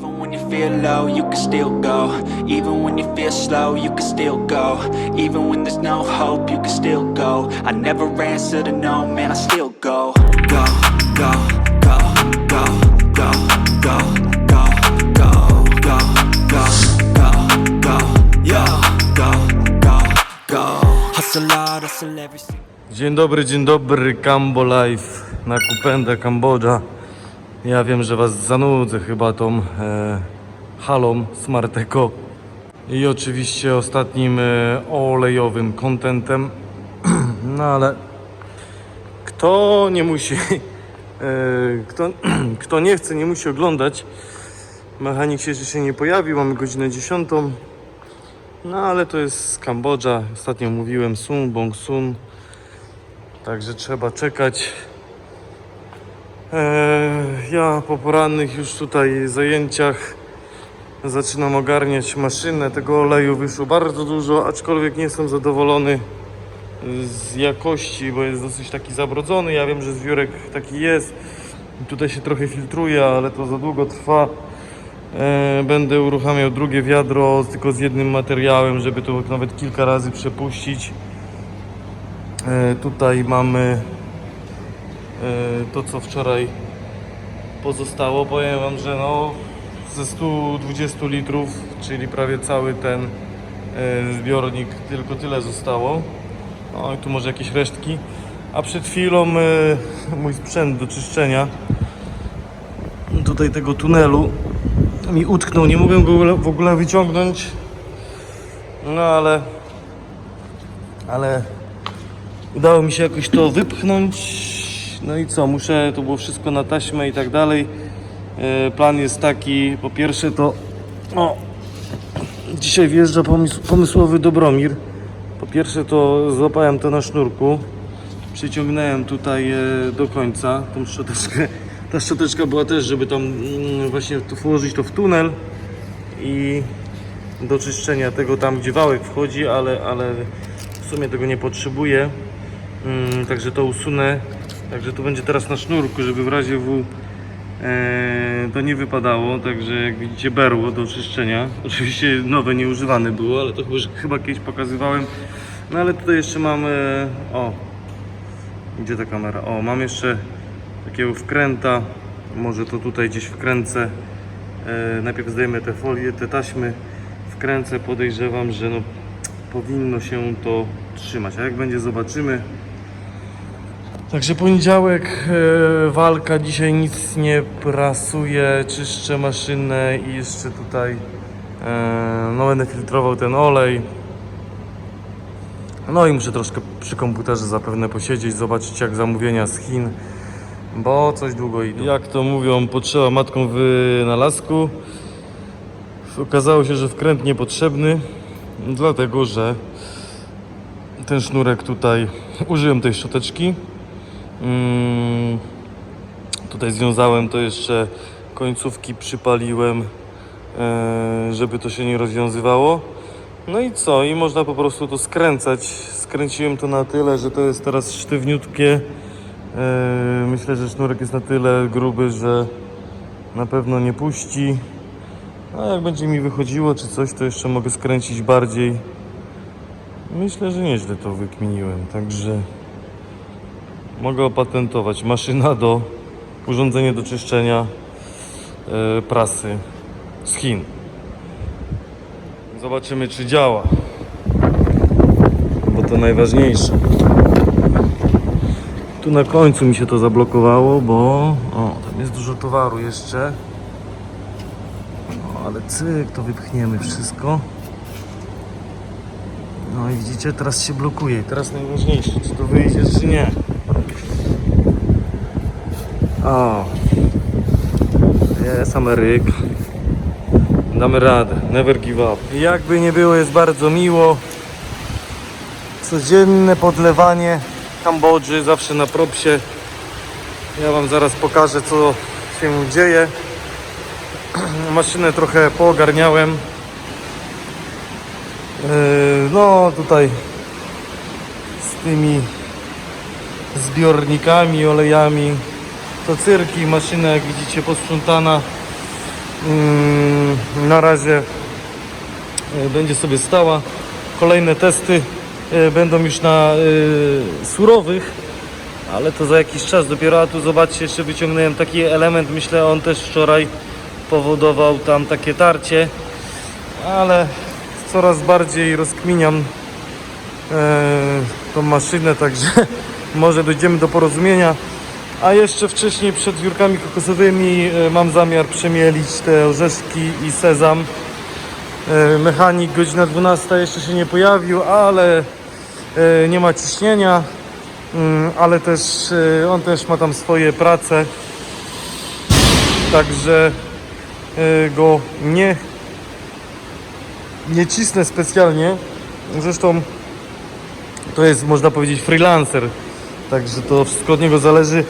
Even when you feel low, you can still go. Even when you feel slow, you can still go. Even when there's no hope, you can still go. I never answer to no, man, I still go. Go, go, go, go, go, go, go, go, go, go, go, go, go, go, go. Hustle hard, hustle every Dzień dobry, dzień dobry, Cambo Life na Kupenda, Kambodża. Ja wiem, że Was zanudzę chyba tą e, halą Smarteko i oczywiście ostatnim e, olejowym kontentem. No ale kto nie musi, e, kto, kto nie chce, nie musi oglądać. Mechanik się jeszcze się nie pojawił, mamy godzinę 10. No ale to jest Kambodża, ostatnio mówiłem, Sun Bong Sun. Także trzeba czekać. Eee, ja po porannych już tutaj zajęciach zaczynam ogarniać maszynę. Tego oleju wyszło bardzo dużo, aczkolwiek nie jestem zadowolony z jakości, bo jest dosyć taki zabrodzony. Ja wiem, że zbiórek taki jest. Tutaj się trochę filtruje, ale to za długo trwa. Eee, Będę uruchamiał drugie wiadro tylko z jednym materiałem, żeby to nawet kilka razy przepuścić. E, Tutaj mamy to, co wczoraj pozostało. Powiem Wam, że no ze 120 litrów, czyli prawie cały ten e, zbiornik, tylko tyle zostało. No i tu może jakieś resztki. A przed chwilą e, mój sprzęt do czyszczenia tutaj tego tunelu mi utknął. Nie mogłem go w ogóle wyciągnąć. No ale ale Udało mi się jakoś to wypchnąć. No i co, muszę, to było wszystko na taśmę i tak dalej. E, Plan jest taki, po pierwsze to o, dzisiaj wjeżdża pomysł, pomysłowy Dobromir. Po pierwsze to złapałem to na sznurku. Przyciągnąłem tutaj e, do końca tą szczoteczkę. Ta szczoteczka była też, żeby tam mm, właśnie włożyć to w tunel i do czyszczenia tego tam, gdzie wałek wchodzi, ale, ale w sumie tego nie potrzebuję. Mm, także to usunę. Także to będzie teraz na sznurku, żeby w razie W e, to nie wypadało. Także jak widzicie berło do czyszczenia. Oczywiście nowe, nieużywane było, ale to chyba, chyba kiedyś pokazywałem. No ale tutaj jeszcze mamy. O, gdzie ta kamera? O, mam jeszcze takiego wkręta. Może to tutaj gdzieś wkręcę. E, najpierw zdejmę te folie, te taśmy. Wkręcę, podejrzewam, że no, powinno się to trzymać. A jak będzie, zobaczymy. Także poniedziałek, e, walka, dzisiaj nic nie prasuję, czyszczę maszynę i jeszcze tutaj e, no będę filtrował ten olej. No i muszę troszkę przy komputerze zapewne posiedzieć, zobaczyć jak zamówienia z Chin, bo coś długo idą. Jak to mówią, potrzeba matką wynalazku. Okazało się, że wkręt niepotrzebny, dlatego że ten sznurek tutaj, użyłem tej szczoteczki. Mm, tutaj związałem to jeszcze, końcówki przypaliłem, e, żeby to się nie rozwiązywało. No i co? I można po prostu to skręcać. Skręciłem to na tyle, że to jest teraz sztywniutkie. E, myślę, że sznurek jest na tyle gruby, że na pewno nie puści. A jak będzie mi wychodziło czy coś, to jeszcze mogę skręcić bardziej. Myślę, że nieźle to wykminiłem, także mogę opatentować. Maszyna do urządzenie do czyszczenia e, prasy z Chin. Zobaczymy, czy działa, bo to najważniejsze. Tu na końcu mi się to zablokowało, bo o, tam jest dużo towaru jeszcze. No, ale cyk, to wypchniemy wszystko. No i widzicie, teraz się blokuje. Teraz najważniejsze, czy to wyjdzie, czy nie. O. Jest Ameryka. Damy radę. Never give up. Jakby nie było, jest bardzo miło. Codzienne podlewanie Kambodży, zawsze na propsie. Ja Wam zaraz pokażę, co się dzieje. Maszynę trochę poogarniałem. Yy, No tutaj z tymi zbiornikami, olejami to cyrki, maszyna jak widzicie posprzątana. Mm, na razie e, będzie sobie stała. Kolejne testy e, będą już na e, surowych, ale to za jakiś czas dopiero. A tu zobaczcie, jeszcze wyciągnąłem taki element. Myślę, on też wczoraj powodował tam takie tarcie, ale coraz bardziej rozkminiam tą maszynę, także może dojdziemy do porozumienia. A jeszcze wcześniej przed wiórkami kokosowymi e, mam zamiar przemielić te orzeszki i sezam. E, Mechanik godzina 12 jeszcze się nie pojawił, ale e, nie ma ciśnienia, Mm, ale też on też ma tam swoje prace. Także go nie nie cisnę specjalnie. Zresztą to jest można powiedzieć freelancer. Także to wszystko od niego zależy.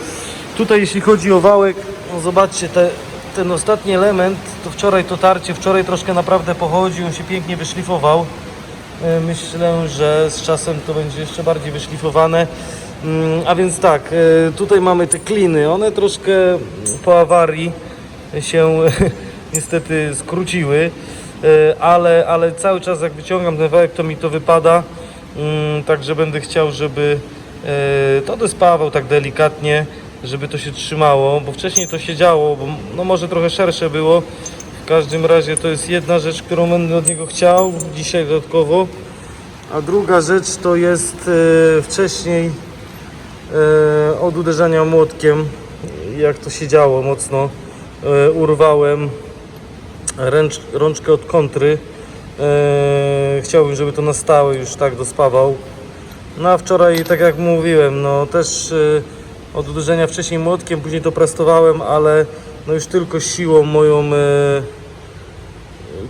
Tutaj jeśli chodzi o wałek, no zobaczcie te, ten ostatni element, to wczoraj to tarcie, wczoraj troszkę naprawdę pochodził, on się pięknie wyszlifował. E, Myślę, że z czasem to będzie jeszcze bardziej wyszlifowane. Mm, A więc tak, e, tutaj mamy te kliny, one troszkę po awarii się niestety skróciły, e, ale, ale cały czas jak wyciągam ten wałek to mi to wypada, Mm, także będę chciał, żeby to dospawał tak delikatnie, żeby to się trzymało, bo wcześniej to się działo, bo no może trochę szersze było. W każdym razie to jest jedna rzecz, którą będę od niego chciał dzisiaj dodatkowo. A druga rzecz to jest e, wcześniej e, od uderzania młotkiem, jak to się działo mocno, e, urwałem ręcz, rączkę od kontry. E, chciałbym, żeby to na stałe już tak dospawał. No a wczoraj, tak jak mówiłem, no też e, od uderzenia wcześniej młotkiem, później to prostowałem, ale no już tylko siłą moją e,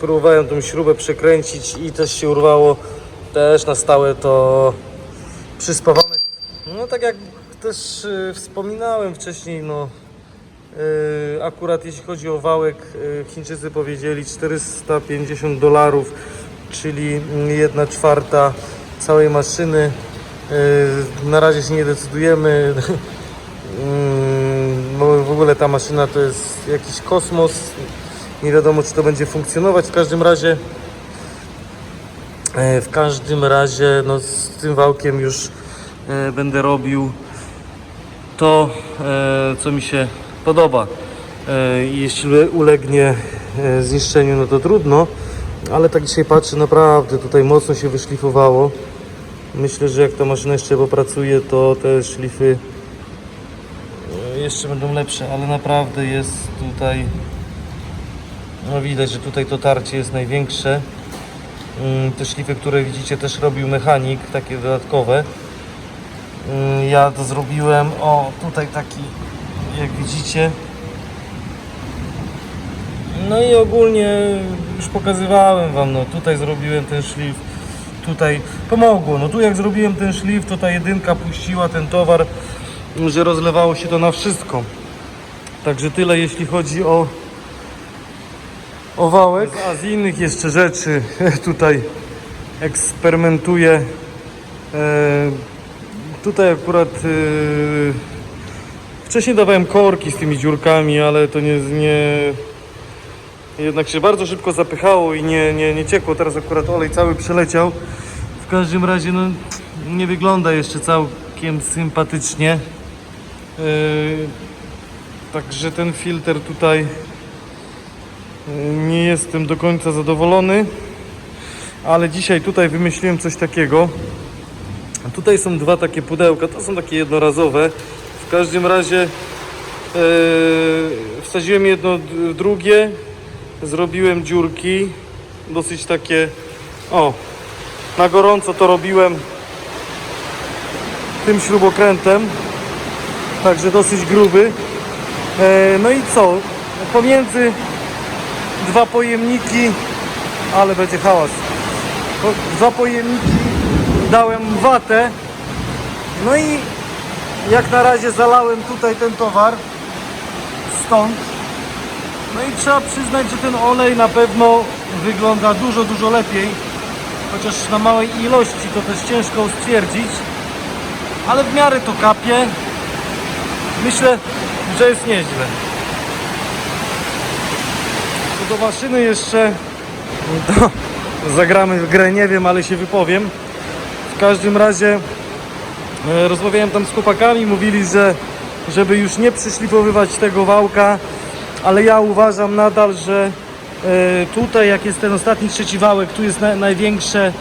próbowałem tą śrubę przekręcić i też się urwało. Też na stałe to przyspawane. No tak jak też e, wspominałem wcześniej, no akurat jeśli chodzi o wałek, Chińczycy powiedzieli 450 dolarów, czyli 1 czwarta całej maszyny. E, Na razie się nie decydujemy. Bo w ogóle ta maszyna to jest jakiś kosmos. Nie wiadomo, czy to będzie funkcjonować. W każdym razie, e, w każdym razie, no z tym wałkiem już e, będę robił to, co mi się podoba. Jeśli ule- ulegnie zniszczeniu, no to trudno, ale tak dzisiaj patrzę, naprawdę tutaj mocno się wyszlifowało. Myślę, że jak ta maszyna jeszcze popracuje, to te szlify e, jeszcze będą lepsze, ale naprawdę jest tutaj no widać, że tutaj to tarcie jest największe. Mm, Te szlify, które widzicie też robił mechanik, takie dodatkowe. Mm, Ja to zrobiłem, o tutaj taki, jak widzicie. No i ogólnie już pokazywałem Wam, no tutaj zrobiłem ten szlif, tutaj pomogło. No tu jak zrobiłem ten szlif, to ta jedynka puściła ten towar, że rozlewało się to na wszystko. Także tyle jeśli chodzi o o wałek. A z innych jeszcze rzeczy tutaj eksperymentuję. E, tutaj akurat e, wcześniej dawałem korki z tymi dziurkami, ale to nie, nie jednak się bardzo szybko zapychało i nie, nie, nie ciekło. Teraz akurat olej cały przeleciał. W każdym razie no, nie wygląda jeszcze całkiem sympatycznie. E, także ten filtr tutaj nie jestem do końca zadowolony, ale dzisiaj tutaj wymyśliłem coś takiego. Tutaj są dwa takie pudełka, to są takie jednorazowe. W każdym razie e, wsadziłem jedno drugie, zrobiłem dziurki, dosyć takie, o, na gorąco to robiłem tym śrubokrętem, także dosyć gruby. E, no i co, pomiędzy dwa pojemniki, ale będzie hałas. Dwa pojemniki dałem watę. No i jak na razie zalałem tutaj ten towar stąd. No i trzeba przyznać, że ten olej na pewno wygląda dużo, dużo lepiej. Chociaż na małej ilości to też ciężko stwierdzić. Ale w miarę to kapie. Myślę, że jest nieźle. do maszyny jeszcze to zagramy w grę, nie wiem, ale się wypowiem. W każdym razie e, rozmawiałem tam z chłopakami, mówili, że żeby już nie przyszlifowywać tego wałka, ale ja uważam nadal, że e, tutaj jak jest ten ostatni trzeci wałek, tu jest na, największe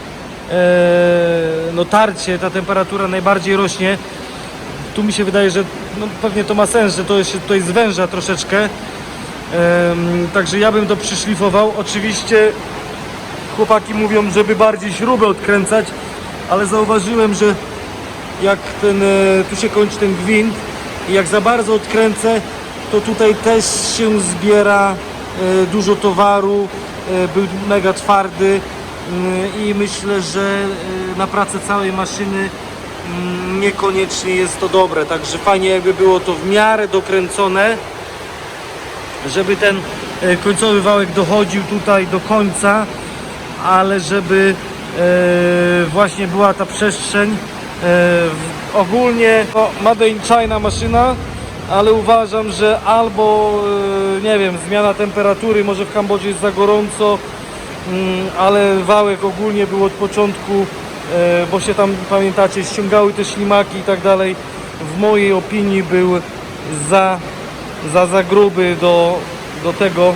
e, no, tarcie, ta temperatura najbardziej rośnie. Tu mi się wydaje, że no, pewnie to ma sens, że to się tutaj zwęża troszeczkę. Także ja bym to przyszlifował. Oczywiście chłopaki mówią, żeby bardziej śrubę odkręcać, ale zauważyłem, że jak ten, e, tu się kończy ten gwint i jak za bardzo odkręcę, to tutaj też się zbiera e, dużo towaru, e, był mega twardy mm, i myślę, że e, na pracę całej maszyny mm, niekoniecznie jest to dobre, także fajnie jakby było to w miarę dokręcone, żeby ten końcowy wałek dochodził tutaj do końca, ale żeby właśnie była ta przestrzeń. Ogólnie to Made in China maszyna, ale uważam, że albo e, nie wiem, zmiana temperatury, może w Kambodży jest za gorąco, mm, ale wałek ogólnie był od początku, e, bo się tam pamiętacie, ściągały te ślimaki i tak dalej. W mojej opinii był za, za, za gruby do, do tego.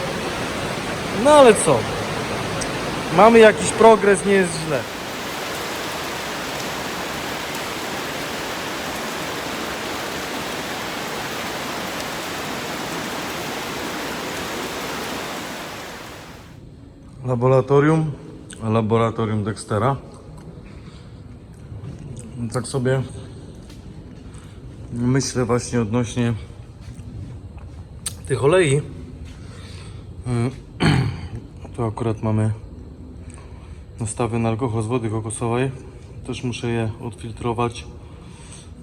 No ale co? Mamy jakiś progres, nie jest źle. Laboratorium, laboratorium Dextera. Tak sobie myślę właśnie odnośnie tych olei. To akurat mamy nastawy na alkohol z wody kokosowej. Też muszę je odfiltrować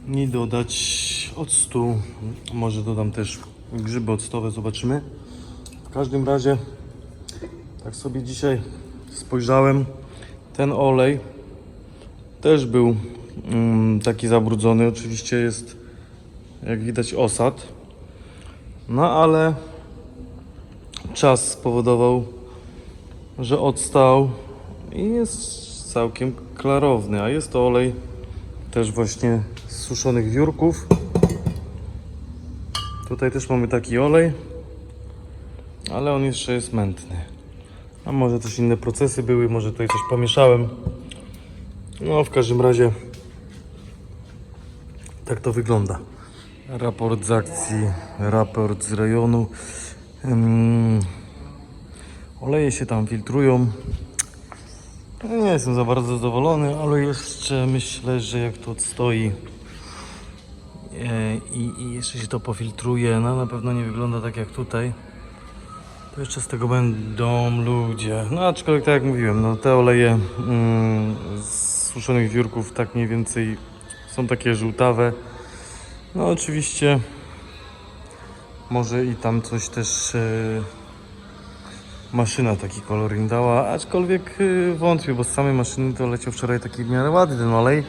i dodać octu. Może dodam też grzyby octowe, zobaczymy. W każdym razie, tak sobie dzisiaj spojrzałem, ten olej też był mm, taki zabrudzony. Oczywiście jest, jak widać, osad. No ale czas spowodował, że odstał i jest całkiem klarowny, a jest to olej też właśnie z suszonych wiórków. Tutaj też mamy taki olej, ale on jeszcze jest mętny. A może też inne procesy były, może tutaj coś pomieszałem. No, w każdym razie tak to wygląda. Raport z akcji, raport z rejonu. Ym, Oleje się tam filtrują. Nie jestem za bardzo zadowolony, ale jeszcze myślę, że jak to odstoi e, i, i jeszcze się to pofiltruje, no na pewno nie wygląda tak jak tutaj. To jeszcze z tego będą ludzie. No aczkolwiek tak jak mówiłem, no te oleje mm, z suszonych wiórków tak mniej więcej są takie żółtawe. No oczywiście może i tam coś też e, maszyna taki kolor im dała, aczkolwiek y, wątpię, bo z samej maszyny to leciał wczoraj taki w miarę ładny ten olej.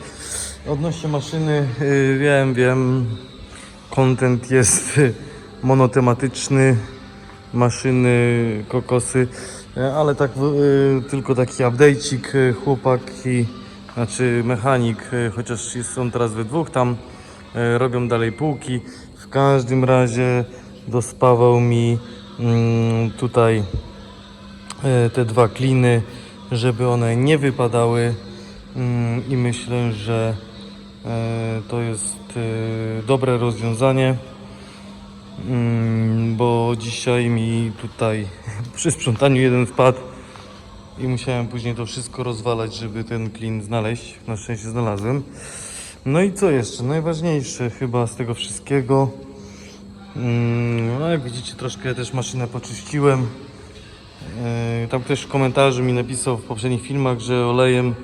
Odnośnie maszyny, y, wiem, wiem, content jest monotematyczny, maszyny, kokosy, y, ale tak y, tylko taki update'cik, y, chłopaki, znaczy mechanik, chociaż on teraz we dwóch tam, robią dalej półki. W każdym razie dospawał mi mm, tutaj e, te dwa kliny, żeby one nie wypadały Mm, i myślę, że e, to jest e, dobre rozwiązanie, bo dzisiaj mi tutaj przy sprzątaniu jeden wpadł i musiałem później to wszystko rozwalać, żeby ten klin znaleźć. Na szczęście znalazłem. No i co jeszcze? Najważniejsze chyba z tego wszystkiego. Mm, No jak widzicie troszkę też maszynę poczyściłem. E, Tam ktoś w komentarzu mi napisał w poprzednich filmach, że olejem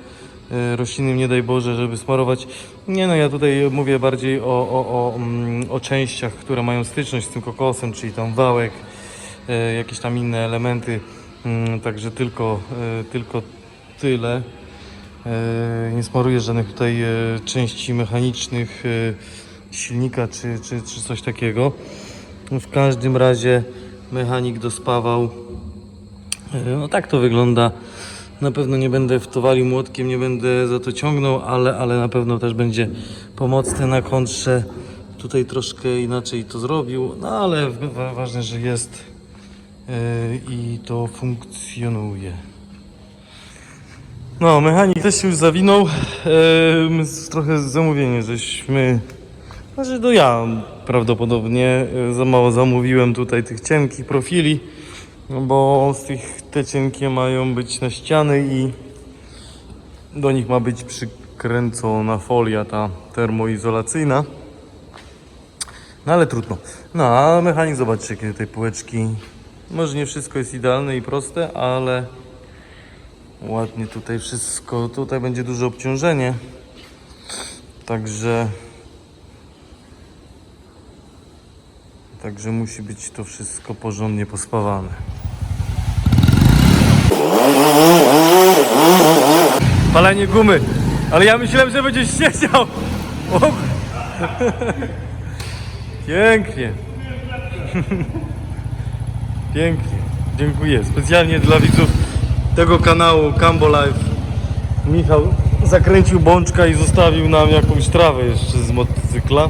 roślinnym nie daj Boże, żeby smarować. Nie no, ja tutaj mówię bardziej o, o, o, mm, o częściach, które mają styczność z tym kokosem, czyli tam wałek, e, jakieś tam inne elementy. Mm, Także tylko, e, tylko tyle. E, Nie smaruję żadnych tutaj e, części mechanicznych e, silnika czy, czy, czy coś takiego. W każdym razie mechanik dospawał E, No tak to wygląda. Na pewno nie będę w to walił młotkiem, nie będę za to ciągnął, ale, ale na pewno też będzie pomocne na kontrze. Tutaj troszkę inaczej to zrobił, no ale wa- ważne, że jest e, i to funkcjonuje. No, mechanik też się już zawinął. E, trochę zamówienie, żeśmy. Znaczy, to ja prawdopodobnie e, za mało zamówiłem tutaj tych cienkich profili, no bo z tych te cienkie mają być na ściany i do nich ma być przykręcona folia ta termoizolacyjna. No ale trudno. No a mechanik zobaczcie jakie tutaj półeczki. Może nie wszystko jest idealne i proste, ale ładnie tutaj wszystko. Tutaj będzie duże obciążenie. Także Także musi być to wszystko porządnie pospawane. Palenie gumy. Ale ja myślałem, że będziesz siedział. O. Pięknie. Pięknie. Dziękuję. Specjalnie dla widzów tego kanału Cambo Life. Michał zakręcił bączka i zostawił nam jakąś trawę jeszcze z motocykla.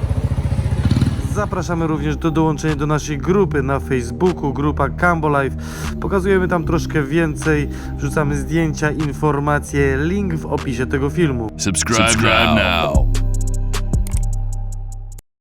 Zapraszamy również do dołączenia do naszej grupy na Facebooku, grupa Cambo Life. Pokazujemy tam troszkę więcej, wrzucamy zdjęcia, informacje, link w opisie tego filmu. Subscribe, now.